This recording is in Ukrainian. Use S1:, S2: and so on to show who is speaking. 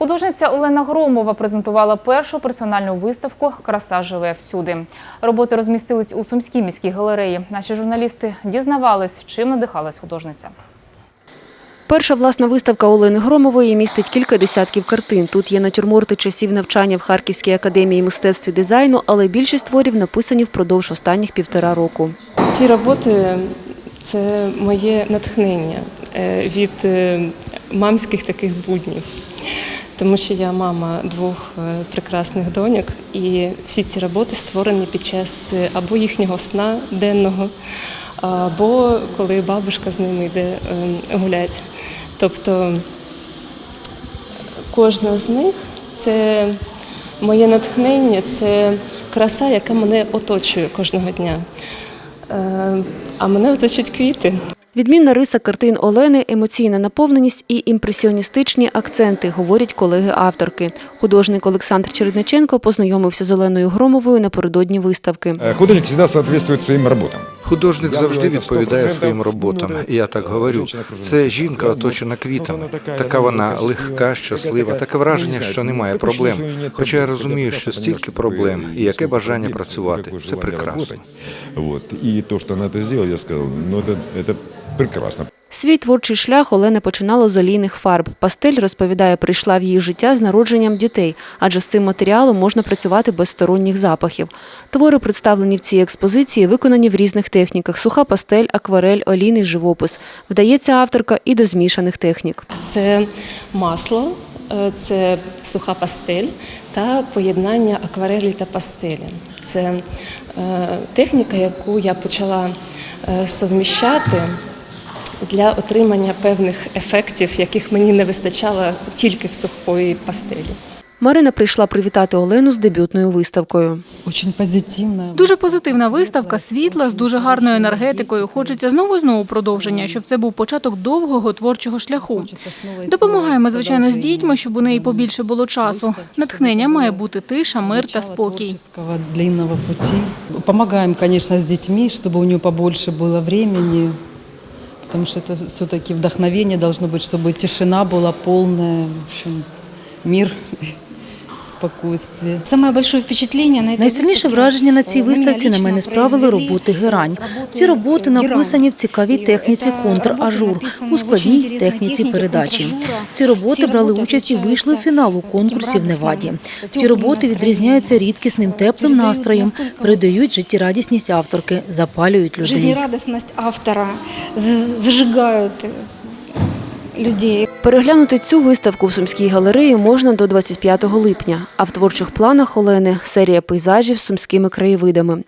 S1: Художниця Олена Громова презентувала першу персональну виставку Краса живе всюди. Роботи розмістились у Сумській міській галереї. Наші журналісти дізнавались, чим надихалась художниця.
S2: Перша власна виставка Олени Громової містить кілька десятків картин. Тут є натюрморти часів навчання в Харківській академії мистецтв і дизайну, але більшість творів написані впродовж останніх півтора року.
S3: Ці роботи це моє натхнення е, від е, мамських таких буднів. Тому що я мама двох е, прекрасних доньок, і всі ці роботи створені під час е, або їхнього сна денного, або коли бабушка з ними йде е, гулять. Тобто кожна з них це моє натхнення, це краса, яка мене оточує кожного дня. Е, А мене оточують квіти.
S2: Відмінна риса картин Олени – емоційна наповненість і імпресіоністичні акценти, говорять колеги-авторки. Художник Олександр Чередниченко познайомився з Оленою Громовою напередодні виставки.
S4: Э, Художник завжди відповідає своїм работам.
S5: Художник
S4: Я
S5: завжди
S4: говорю, на
S5: відповідає
S4: 100%,
S5: своїм роботам.
S4: ну,
S5: І я так говорю.
S4: жінка окружена
S5: Це
S4: цим.
S5: жінка
S4: Ну,
S5: оточена
S4: ну,
S5: квітами.
S4: вона така,
S5: Така
S4: ну,
S5: вона
S4: така
S5: легка,
S4: щаслива,
S5: щаслива.
S4: така,
S5: Таке враження,
S4: ну, не
S5: що
S4: знаю,
S5: немає
S4: такого, що
S5: проблем.
S4: у неї нет
S5: Хоча я
S4: проблем.
S5: розумію,
S4: Хотя
S5: що
S4: прекрасно
S5: стільки
S4: понимаешь,
S5: проблем,
S4: какое
S5: і яке
S4: сколько
S5: бажання
S4: проблем,
S5: працювати.
S4: какое
S5: Це
S4: желание
S5: прекрасно.
S4: работать. Вот. И то, что она это сделала, я сказал, ну это, это прекрасно.
S2: Свій творчий шлях Олена починала з олійних фарб. Пастель, розповідає, прийшла в її життя з народженням дітей, адже з цим матеріалом можна працювати без сторонніх запахів. Твори, представлені в цій експозиції, виконані в різних техніках – суха пастель, акварель, олійний живопис. Вдається авторка і до змішаних технік.
S3: Це масло, е, це суха пастель та поєднання акварелі та пастелі. Це е, техніка, яку я почала е, совміщати для отримання певних ефектів, яких мені не вистачало тільки в сухої пастелі.
S2: Марина прийшла привітати Олену з дебютною виставкою.
S6: Дуже позитивна виставка, світла з дуже гарною енергетикою. Хочеться знову знову продовження, щоб це був початок довгого творчого шляху. Допомагаємо, звичайно, з дітьми, щоб у неї побільше було часу. Натхнення має бути тиша, мир та спокій.
S7: длинного пути. Помогаем, конечно, с детьми, чтобы у нее побольше было времени, потому что это все-таки вдохновение должно быть, чтобы тишина была полная, в общем, мир, спокойствие.
S8: Саме большое впечатлення на
S9: Найсильніше враження на цій виставці на мене справили роботи герань. Ці роботи написані в цікавій техніці контр-ажур, у складній техніці передачі. Ці роботи брали участь і вийшли в фінал у конкурсі в Неваді. Ці роботи відрізняються рідкісним теплим настроєм, передають життєрадісність авторки, запалюють людей.
S8: Жизнерадостность автора зажигають людей.
S2: Переглянути цю виставку в Сумській галереї можна до 25 липня. А в творчих планах Олени серія пейзажів з сумськими краєвидами.